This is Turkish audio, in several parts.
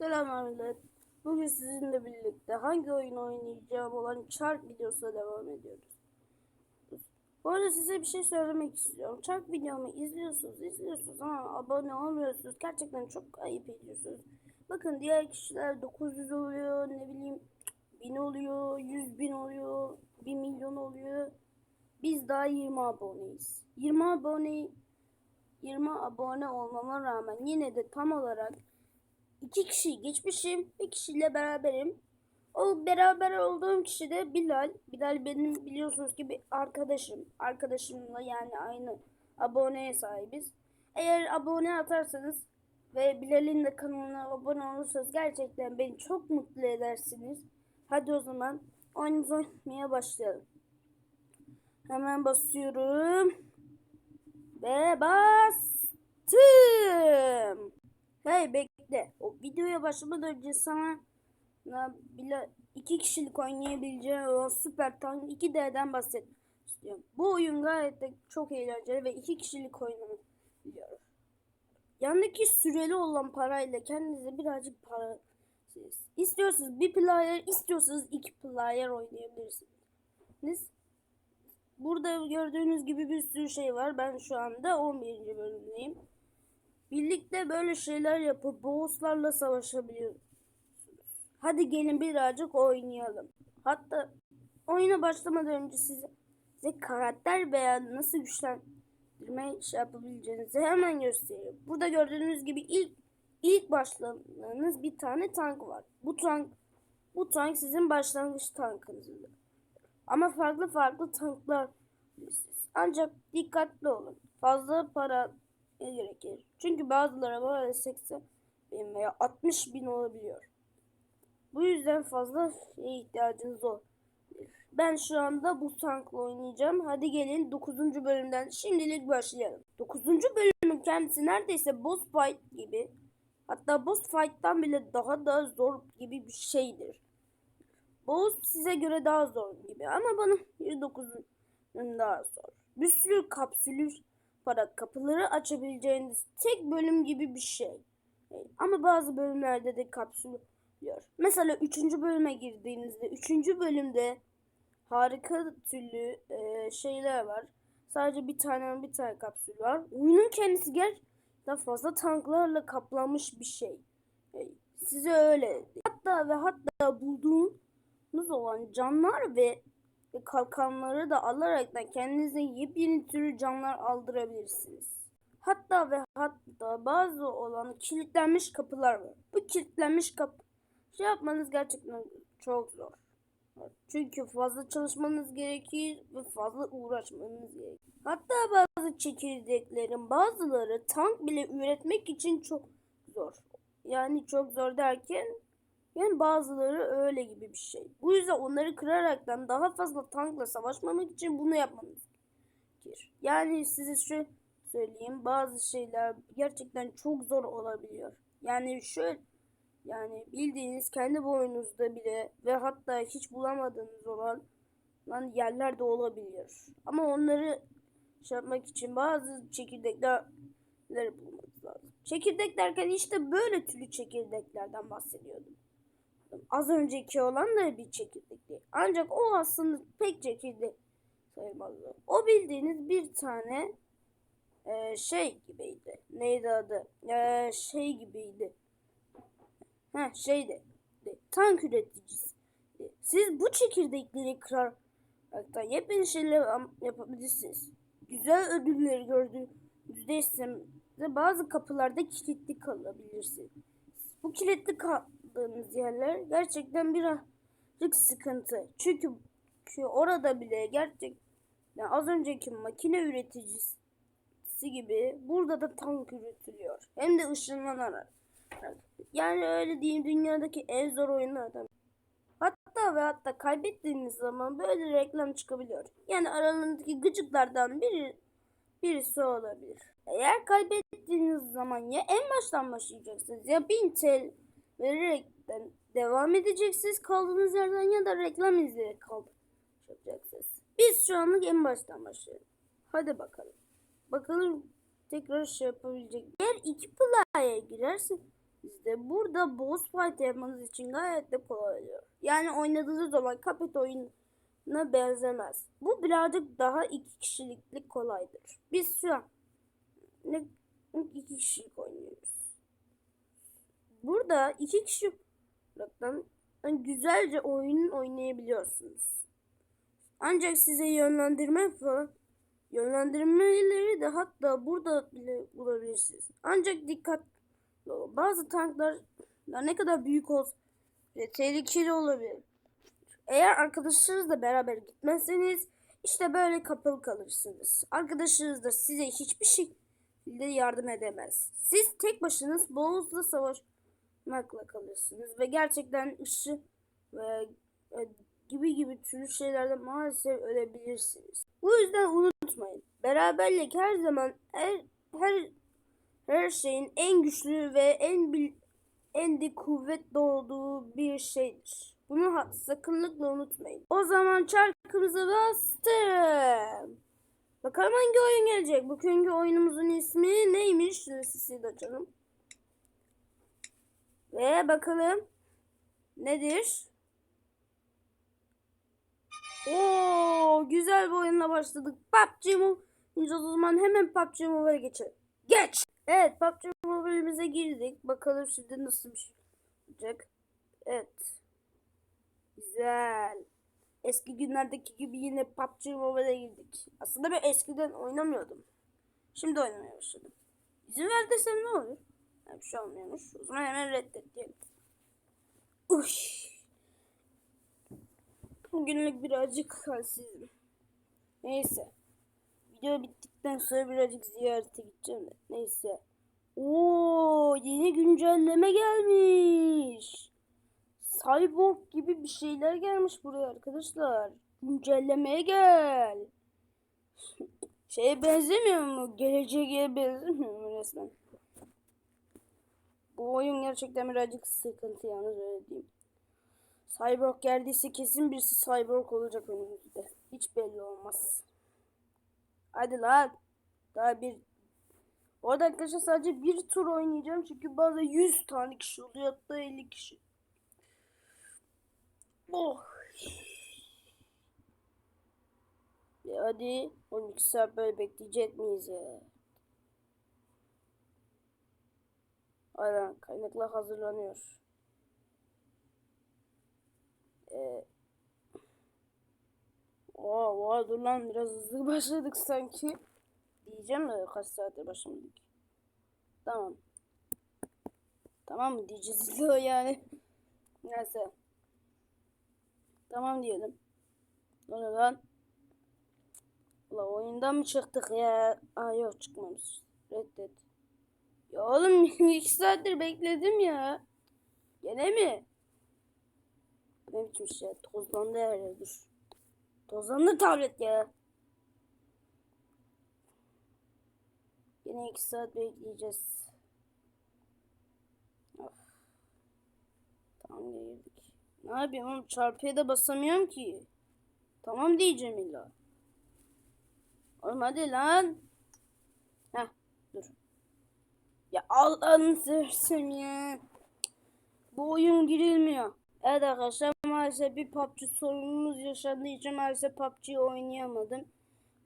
Selam millet. Bugün sizinle birlikte hangi oyun oynayacağım olan Çark videosuna devam ediyoruz. Bu arada size bir şey söylemek istiyorum. Çark videomu izliyorsunuz, izliyorsunuz ama abone olmuyorsunuz. Gerçekten çok ayıp ediyorsunuz. Bakın diğer kişiler 900 oluyor, ne bileyim 1000 oluyor, 100 bin oluyor, 1 milyon oluyor. Biz daha 20 aboneyiz. 20 abone 20 abone olmama rağmen yine de tam olarak iki kişiyi geçmişim. Bir kişiyle beraberim. O beraber olduğum kişi de Bilal. Bilal benim biliyorsunuz ki bir arkadaşım. Arkadaşımla yani aynı aboneye sahibiz. Eğer abone atarsanız ve Bilal'in de kanalına abone olursanız gerçekten beni çok mutlu edersiniz. Hadi o zaman oyunumuzu oynamaya başlayalım. Hemen basıyorum. Ve bastım. Hey bekle. O videoya başlamadan önce sana na- bile iki kişilik oynayabileceğin o süper tank 2D'den bahset istiyorum. Bu oyun gayet de çok eğlenceli ve iki kişilik oynanabiliyor. Yandaki süreli olan parayla kendinize birazcık para istiyorsanız bir player istiyorsanız iki player oynayabilirsiniz. Burada gördüğünüz gibi bir sürü şey var. Ben şu anda 11. bölümdeyim. Birlikte böyle şeyler yapıp bosslarla savaşabiliyorsunuz. Hadi gelin birazcık oynayalım. Hatta oyuna başlamadan önce size, size karakter veya nasıl güçlendirme şey yapabileceğinizi hemen göstereyim. Burada gördüğünüz gibi ilk ilk başladığınız bir tane tank var. Bu tank bu tank sizin başlangıç tankınızdır. Ama farklı farklı tanklar. Ancak dikkatli olun. Fazla para gerekir. Çünkü bazıları böyle 80 bin veya 60 bin olabiliyor. Bu yüzden fazla şeye ihtiyacınız olur. Ben şu anda bu tankla oynayacağım. Hadi gelin 9. bölümden şimdilik başlayalım. 9. bölümün kendisi neredeyse boss fight gibi. Hatta boss fight'tan bile daha da zor gibi bir şeydir. Boss size göre daha zor gibi ama bana 109'un daha zor. Bir sürü kapsülü para kapıları açabileceğiniz tek bölüm gibi bir şey. Ama bazı bölümlerde de kapsül diyor. Mesela 3. bölüme girdiğinizde 3. bölümde harika türlü e, şeyler var. Sadece bir tane bir tane kapsül var. Oyunun kendisi gerçekten fazla tanklarla kaplanmış bir şey. E, size öyle. Hatta ve hatta bulduğunuz olan canlar ve ve kalkanları da alaraktan kendinize yepyeni türlü canlar aldırabilirsiniz. Hatta ve hatta bazı olan kilitlenmiş kapılar var. Bu kilitlenmiş kapı şey yapmanız gerçekten çok zor. Çünkü fazla çalışmanız gerekir ve fazla uğraşmanız gerekir. Hatta bazı çekirdeklerin bazıları tank bile üretmek için çok zor. Yani çok zor derken yani bazıları öyle gibi bir şey. Bu yüzden onları kıraraktan daha fazla tankla savaşmamak için bunu yapmanız gerekir. Yani size şu söyleyeyim bazı şeyler gerçekten çok zor olabiliyor. Yani şöyle yani bildiğiniz kendi boyunuzda bile ve hatta hiç bulamadığınız olan lan yerler de olabiliyor. Ama onları şey yapmak için bazı çekirdekleri bulmanız lazım. Çekirdek derken işte böyle türlü çekirdeklerden bahsediyordum. Az önceki olan da bir çekirdek değil. Ancak o aslında pek çekirdek sayılmazdı. O bildiğiniz bir tane e, şey gibiydi. Neydi adı? E, şey gibiydi. Ha şeydi. Tank üreticisi. Siz bu çekirdekleri kıraraktan yepyeni şeyler yapabilirsiniz. Güzel ödülleri gördüğünüzde ise bazı kapılarda kilitli kalabilirsiniz. Bu kilitli kaldığınız yerler gerçekten birazcık sıkıntı. Çünkü şu orada bile gerçekten az önceki makine üreticisi gibi burada da tank üretiliyor. Hem de ışınlanarak. Yani öyle diyeyim dünyadaki en zor oyunlardan. Hatta ve hatta kaybettiğiniz zaman böyle reklam çıkabiliyor. Yani aralarındaki gıcıklardan biri birisi olabilir. Eğer kaybettiğiniz zaman ya en baştan başlayacaksınız ya 1000 TL vererekten devam edeceksiniz kaldığınız yerden ya da reklam izleyerek kalacaksınız. Biz şu anlık en baştan başlayalım. Hadi bakalım. Bakalım tekrar şey yapabilecek. Eğer iki playa'ya girersin İşte burada boss fight yapmanız için gayet de kolay oluyor. Yani oynadığınız zaman Cuphead oyununa benzemez. Bu birazcık daha iki kişiliklik kolaydır. Biz şu an ne, iki kişilik oynuyoruz. Burada iki kişi olaraktan güzelce oyun oynayabiliyorsunuz. Ancak size yönlendirme falan yönlendirmeleri de hatta burada bile bulabilirsiniz. Ancak dikkat bazı tanklar ne kadar büyük olsa tehlikeli olabilir. Eğer arkadaşlarınızla beraber gitmezseniz işte böyle kapalı kalırsınız. Arkadaşınız da size hiçbir şekilde yardım edemez. Siz tek başınız boğazla savaşmakla kalırsınız ve gerçekten ışı ve e, gibi gibi türlü şeylerde maalesef ölebilirsiniz. Bu yüzden unutmayın. Beraberlik her zaman her, her her şeyin en güçlü ve en bil, en de kuvvetli olduğu bir şeydir. Bunu ha- sakınlıkla unutmayın. O zaman çarkımızı bastım. Bakalım hangi oyun gelecek? Bugünkü oyunumuzun ismi neymiş? Sesi de açalım. Ve bakalım nedir? Oo, güzel bir oyunla başladık. PUBG Mobile. O zaman hemen PUBG Mobile'e geçelim. Geç. Evet PUBG Mobile'imize girdik. Bakalım şimdi nasıl bir şey olacak. Evet. Güzel. Eski günlerdeki gibi yine PUBG Mobile'e girdik. Aslında ben eskiden oynamıyordum. Şimdi oynamaya başladım. İzin ver desem ne olur? Yani bir şey olmuyormuş. O zaman hemen reddet diyelim. Uş. Bugünlük birazcık halsizim. Neyse. Video bittikten sonra birazcık ziyarete gideceğim de. Neyse. Oo, yeni güncelleme gelmiş. Cyborg gibi bir şeyler gelmiş buraya arkadaşlar. Güncellemeye gel. Şeye benzemiyor mu? Geleceğe benzemiyor mu resmen? Bu oyun gerçekten birazcık sıkıntı yalnız öyle diyeyim. Cyborg geldiyse kesin birisi Cyborg olacak önümüzde. Hiç belli olmaz. Hadi lan. Daha bir Orada arkadaşlar sadece bir tur oynayacağım çünkü bazen 100 tane kişi oluyor hatta 50 kişi. Oh. E hadi 12 saat böyle bekleyecek miyiz ya? Aynen kaynaklar hazırlanıyor. Ee, Oo, vay dur lan biraz hızlı başladık sanki. Diyeceğim de kaç saate başladık. Tamam. Tamam mı diyeceğiz yani. Neyse. Tamam diyelim. Ne lan? Ula oyundan mı çıktık ya? Aa yok çıkmamış. Reddet. Ya oğlum iki saattir bekledim ya. Gene mi? Ne biçim şey? Tozlandı her yer dur. Tozlandı tablet ya. Yine iki saat bekleyeceğiz. Of. Tamam girdik. Ne yapayım oğlum çarpıya da basamıyorum ki. Tamam diyeceğim illa. Oğlum hadi lan. Heh dur. Ya Allah'ını seversen ya. Bu oyun girilmiyor. Evet arkadaşlar maalesef bir PUBG sorunumuz yaşandığı için maalesef PUBG oynayamadım.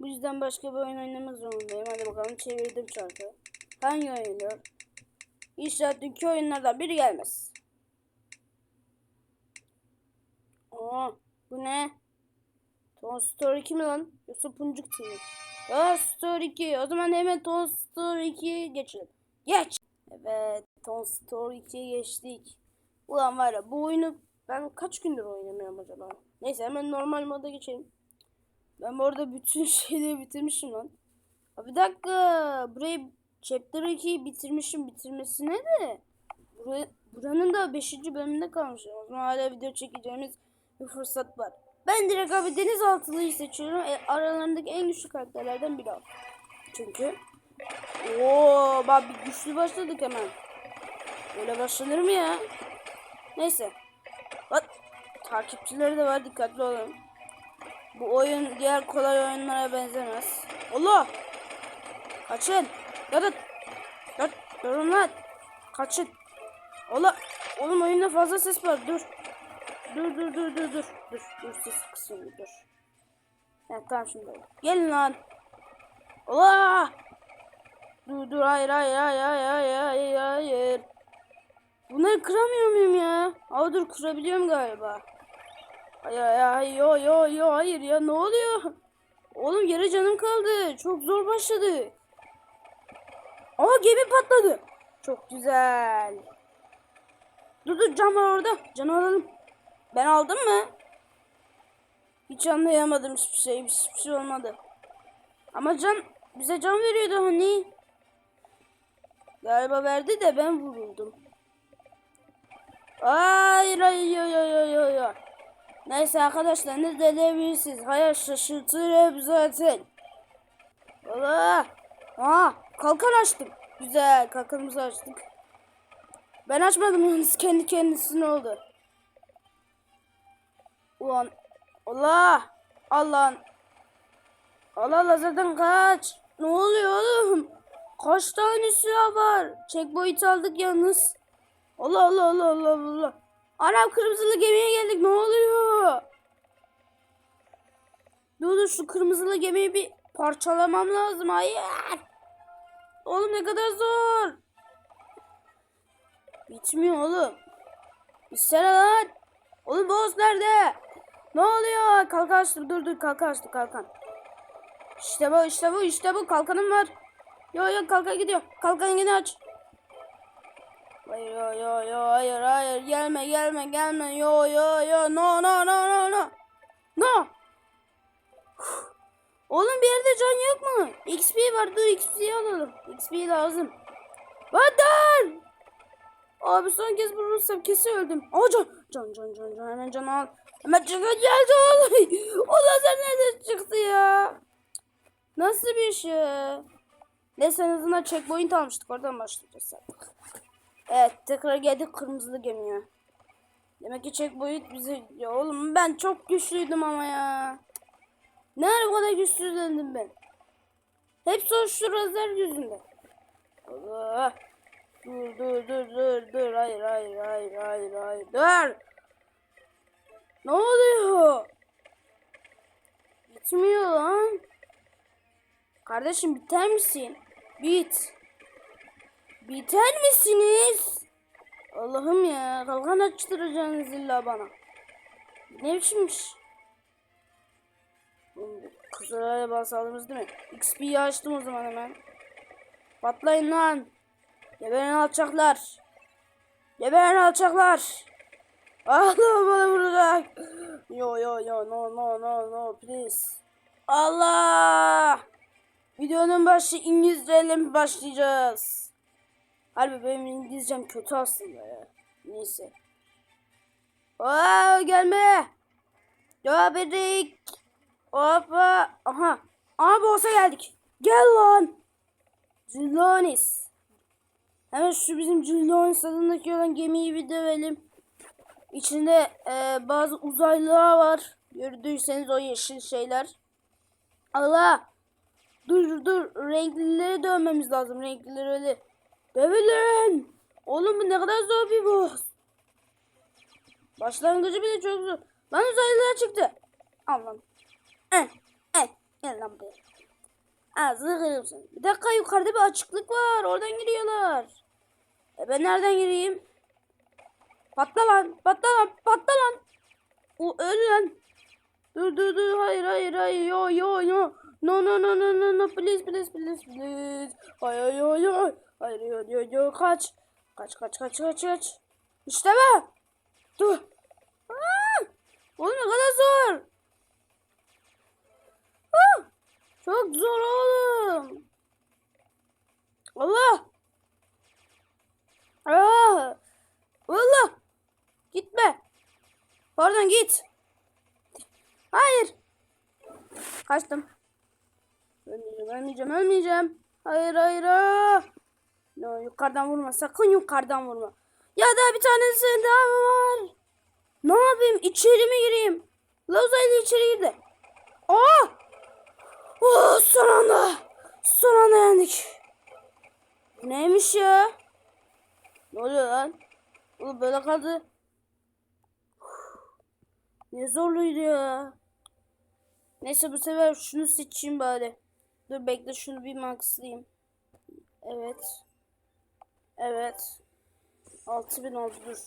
Bu yüzden başka bir oyun oynamak zorundayım. Hadi bakalım çevirdim çarkı. Hangi oynuyor? İnşallah dünkü oyunlardan biri gelmez. Oo, bu ne? Toy Story 2 mi lan? Yoksa Puncuk TV. Toy Story 2. O zaman hemen Toy Story 2'ye geçelim. Geç. Evet. Toy Story 2'ye geçtik. Ulan var ya bu oyunu ben kaç gündür oynamıyorum acaba? Neyse hemen normal moda geçelim. Ben bu arada bütün şeyleri bitirmişim lan. Bir dakika. Burayı Chapter 2'yi bitirmişim bitirmesine de. Buranın da 5. bölümünde kalmış. O zaman hala video çekeceğimiz bir fırsat var. Ben direkt abi denizaltılıyı seçiyorum. E, aralarındaki en güçlü karakterlerden biri o. Çünkü Oo, bak güçlü başladık hemen. Böyle başlanır mı ya? Neyse. Bak takipçileri de var dikkatli olun. Bu oyun diğer kolay oyunlara benzemez. Allah! Kaçın! Yatın! Yat! Durun lan! Kaçın! Ola oğlum oyunda fazla ses var. Dur. Dur dur dur dur dur. Dur dur ses kısayım dur. Evet tamam şimdi. Gelin lan. Ola. Dur dur hayır hayır hayır hayır hayır hayır. Bunları kıramıyor muyum ya? Aa dur kırabiliyorum galiba. Ay ay ay yo yo yo hayır ya ne oluyor? Oğlum yere canım kaldı. Çok zor başladı. Aa gemi patladı. Çok güzel. Dur dur can var orada. Can alalım. Ben aldım mı? Hiç anlayamadım hiçbir şey. Hiçbir şey olmadı. Ama can bize can veriyordu hani. Galiba verdi de ben vuruldum. Hayır hayır hayır hayır hayır. Neyse arkadaşlar ne denebilirsiniz. Hayat şaşırtır hep zaten. Allah. Aa kalkan açtım. Güzel kalkanımızı açtık. Ben açmadım yalnız kendi kendisine oldu. Ulan Allah Allah'ın Allah Allah zaten kaç. Ne oluyor oğlum? Kaç tane silah var? Checkpoint aldık yalnız. Allah Allah Allah Allah Allah. Anam kırmızılı gemiye geldik. Ne oluyor? Dur dur şu kırmızılı gemiyi bir parçalamam lazım. Hayır. Oğlum ne kadar zor. Bitmiyor oğlum. Bitsene lan. Oğlum boss nerede? Ne oluyor? Kalkan açtım. Dur dur kalkan açtım kalkan. İşte bu işte bu işte bu kalkanım var. Yo yo kalkan gidiyor. Kalkan yine aç. Hayır yo yo yo hayır hayır gelme gelme gelme yo yo yo no no no no no. No. Oğlum bir yerde can yok mu? XP var dur XP'yi alalım. XP lazım. Vatan! Abi son kez vurursam kesin öldüm. Aa can can can can can hemen can al. Hemen can geldi oğlum. O lazer nereden çıktı ya? Nasıl bir şey? Neyse en azından checkpoint almıştık oradan başlayacağız artık. Evet tekrar geldik kırmızılı gemiye. Demek ki checkpoint bizi... Ya oğlum ben çok güçlüydüm ama ya. Ne ara bu kadar güçsüzlendim ben? Hepsi o şu lazer yüzünden. Allah. Dur dur dur dur dur. Hayır hayır hayır hayır hayır. Dur. Ne oluyor? Bitmiyor lan. Kardeşim biter misin? Bit. Biter misiniz? Allah'ım ya. Kalkan açtıracaksınız illa bana. Ne biçimmiş? Kızlarla basalımız değil mi? XP'yi açtım o zaman hemen. Patlayın lan. Geberin alçaklar. Geberin alçaklar. Allah bana vuracak. Yo yo yo no no no no please. Allah. Videonun başı İngilizceyle mi başlayacağız? Harbi benim İngilizcem kötü aslında ya. Neyse. Aa gelme. Göberik. Hoppa. Aha. Aha boss'a geldik. Gel lan. Zilonis. Hemen şu bizim Zilonis adındaki olan gemiyi bir dövelim. İçinde e, bazı uzaylılar var. Gördüyseniz o yeşil şeyler. Allah. Dur dur. Renklileri dövmemiz lazım. Renklileri öyle. Dövelim. Oğlum bu ne kadar zor bir boss. Başlangıcı bile çok zor. Lan uzaylılar çıktı. Allah'ım. Eh, eh, gel lan buraya. Ağzını kırarım seni. Bir dakika yukarıda bir açıklık var. Oradan giriyorlar. E ben nereden gireyim? Patla lan. Patla lan. Patla lan. O öl lan. Dur dur dur. Hayır hayır hayır. Yo yo yo. No no no no no no. Please please please please. Hayır hayır hayır. Hayır yo yo yo. Kaç. Kaç kaç kaç kaç kaç. İşte be. Dur. Aa! Oğlum ne kadar zor. Ah! Çok zor oğlum. Allah. Ah! Allah. Gitme. Pardon git. Hayır. Kaçtım. Ölmeyeceğim, ölmeyeceğim, ölmeyeceğim. Hayır, hayır. ah! No, yukarıdan vurma. Sakın yukarıdan vurma. Ya da bir tanesi daha mı var? Ne yapayım? İçeri mi gireyim? Lazayla içeri girdi. Aa! Oh, son anda. Son anda yendik. Neymiş ya? Ne oluyor lan? Oğlum böyle kaldı. Ne zorluydu ya. Neyse bu sefer şunu seçeyim bari. Dur bekle şunu bir maxlayayım. Evet. Evet. 6000 oldu dur.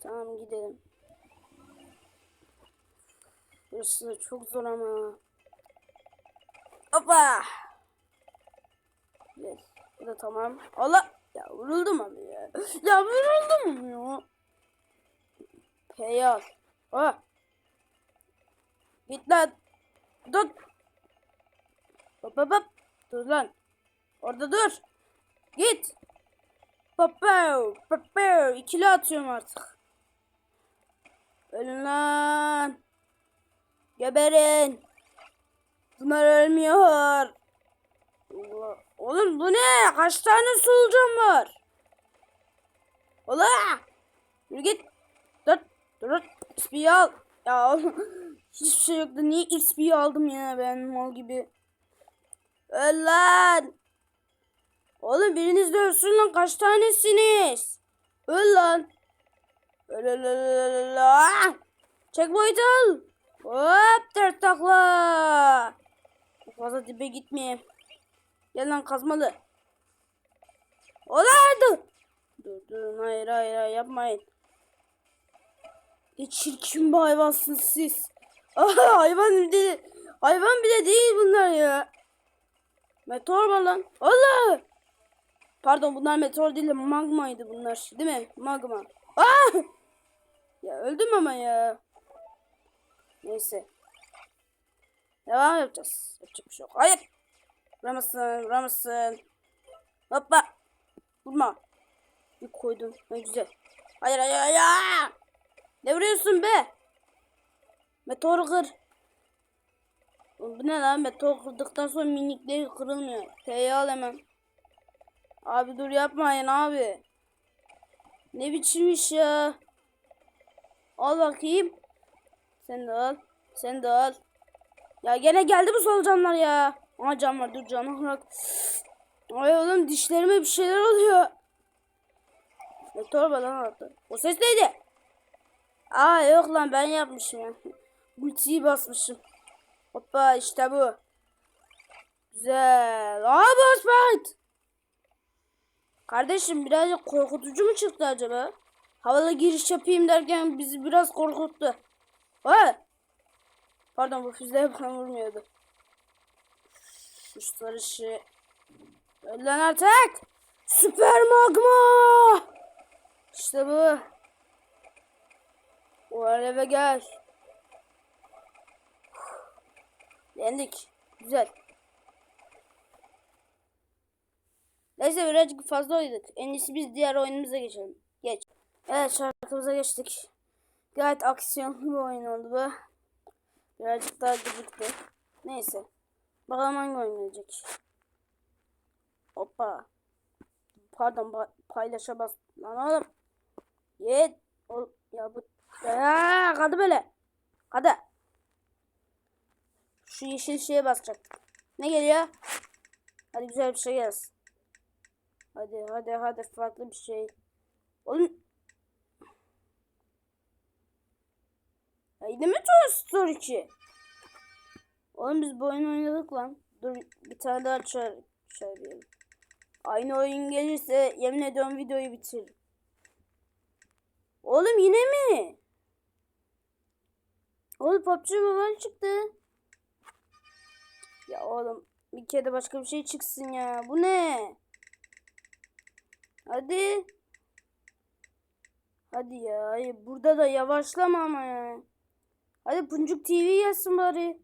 Tamam gidelim. Burası çok zor ama. Hoppa. Gel. Bu da tamam. Allah. Ya vuruldum ama ya. Ya vuruldum ya. P'yi al. Ha. Git lan. Dur. Hop hop hop. Dur lan. Orada dur. Git. Papav. Papav. İkili atıyorum artık. Ölün lan. Geberin. Bunlar ölmüyor. Allah. Oğlum bu ne? Kaç tane solucan var? Ola! Yürü git. Dur. Dur. XP'yi al. Ya oğlum. Hiçbir şey yoktu. Niye XP'yi aldım ya ben mal gibi. Öl lan. Oğlum biriniz de ölsün lan. Kaç tanesiniz? Öl lan. Öl öl öl öl öl. Ah! Checkpoint al. Hop dört takla. Fazla dibe gitmeyeyim. Gel lan kazmalı. Olardı. Dur dur hayır hayır hayır yapmayın. Ne çirkin bir hayvansınız siz. Aha, hayvan bile, hayvan bile değil bunlar ya. Meteor var lan. Allah. Pardon bunlar meteor değil de magmaydı bunlar. Değil mi? Magma. Ah! Ya öldüm ama ya. Neyse. Devam yapacağız. Yapacak bir şey yok. Hayır. Vuramazsın. Vuramazsın. Hoppa. Vurma. Bir koydum. Ne güzel. Hayır hayır hayır. Ne vuruyorsun be? Meteor kır. Bu ne lan? Meteor kırdıktan sonra minikleri kırılmıyor. T'yi al hemen. Abi dur yapmayın abi. Ne biçim iş ya? Al bakayım. Sen de al. Sen de al. Ya gene geldi bu solucanlar ya. Aha cam var dur canım bırak. Ay oğlum dişlerime bir şeyler oluyor. Ne torba lan attı. O ses neydi? Aa yok lan ben yapmışım ya. Ultiyi basmışım. Hoppa işte bu. Güzel. Aa boss fight. Kardeşim birazcık korkutucu mu çıktı acaba? Havalı giriş yapayım derken bizi biraz korkuttu. Ha? Pardon bu füze bana vurmuyordu. Şu sarışı. Öl lan artık. Süper magma. İşte bu. O eve gel. Yendik. Güzel. Neyse birazcık fazla oynadık. En iyisi biz diğer oyunumuza geçelim. Geç. Evet şarkımıza geçtik. Gayet aksiyonlu bir oyun oldu bu. Birazcık daha gecikti. Neyse. Bakalım hangi oyun gelecek. Hoppa. Pardon pa- paylaşa bas. Lan oğlum. Yet. O, ya bu. Ya kadı böyle. Kadı. Şu yeşil şeye basacak. Ne geliyor? Hadi güzel bir şey gelsin. Hadi hadi hadi farklı bir şey. Oğlum. Ya yine mi Toy Story 2? Oğlum biz bu oyunu oynadık lan. Dur bir tane daha çağır, çağırıyorum. Aynı oyun gelirse yemin ediyorum videoyu bitiririm. Oğlum yine mi? Oğlum PUBG Mobile çıktı. Ya oğlum bir kere de başka bir şey çıksın ya. Bu ne? Hadi. Hadi ya. Hayır, burada da yavaşlama ama ya. Hadi Puncuk TV yazsın bari.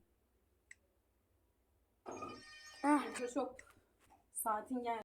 Heh. Çok saatin geldi.